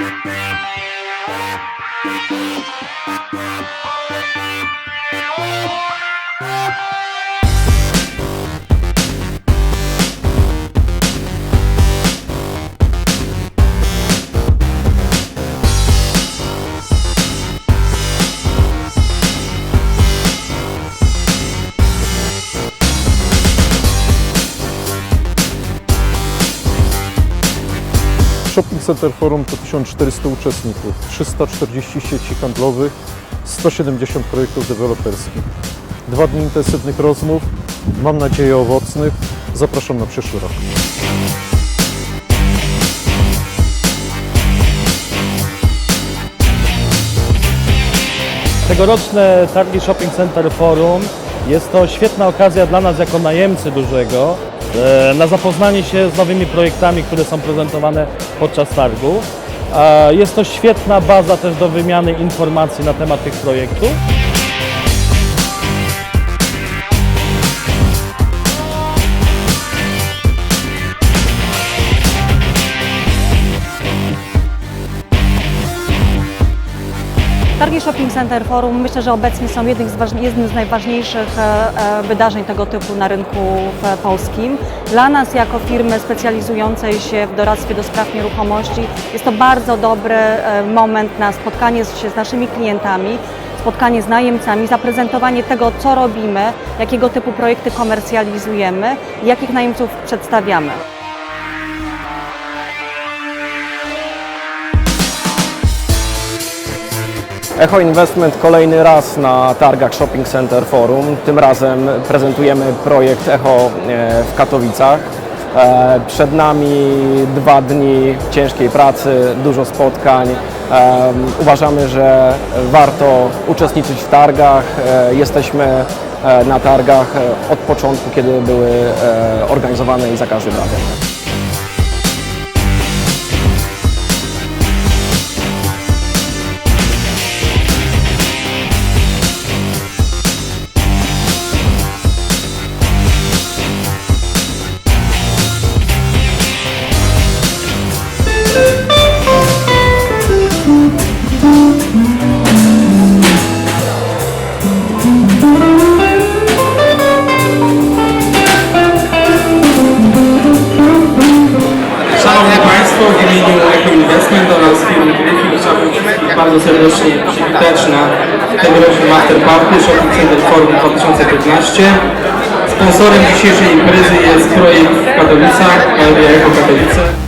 Thank you. Shopping Center Forum to 1400 uczestników, 340 sieci handlowych, 170 projektów deweloperskich. Dwa dni intensywnych rozmów, mam nadzieję owocnych. Zapraszam na przyszły rok. Tegoroczne targi Shopping Center Forum jest to świetna okazja dla nas jako najemcy dużego na zapoznanie się z nowymi projektami, które są prezentowane podczas targu. A Jest to świetna baza też do wymiany informacji na temat tych projektów. Targi Shopping Center Forum myślę, że obecnie są jednym z, jednym z najważniejszych e, e, wydarzeń tego typu na rynku w polskim. Dla nas jako firmy specjalizującej się w doradztwie do spraw nieruchomości jest to bardzo dobry e, moment na spotkanie się z naszymi klientami, spotkanie z najemcami, zaprezentowanie tego, co robimy, jakiego typu projekty komercjalizujemy jakich najemców przedstawiamy. Echo Investment kolejny raz na targach Shopping Center Forum. Tym razem prezentujemy projekt Echo e, w Katowicach. E, Przed nami dwa dni ciężkiej pracy, dużo spotkań. E, Uważamy, że warto uczestniczyć w targach. Jesteśmy na targach od początku, kiedy były organizowane i za każdym razem. Państwo, w imieniu Echo Investment oraz firmy Gryfin chciałbym bardzo serdecznie przywitać na tegorocznym Afterparty Shopping Center Forum 2015. Sponsorem dzisiejszej imprezy jest projekt w Katowicach, Echo Katowice.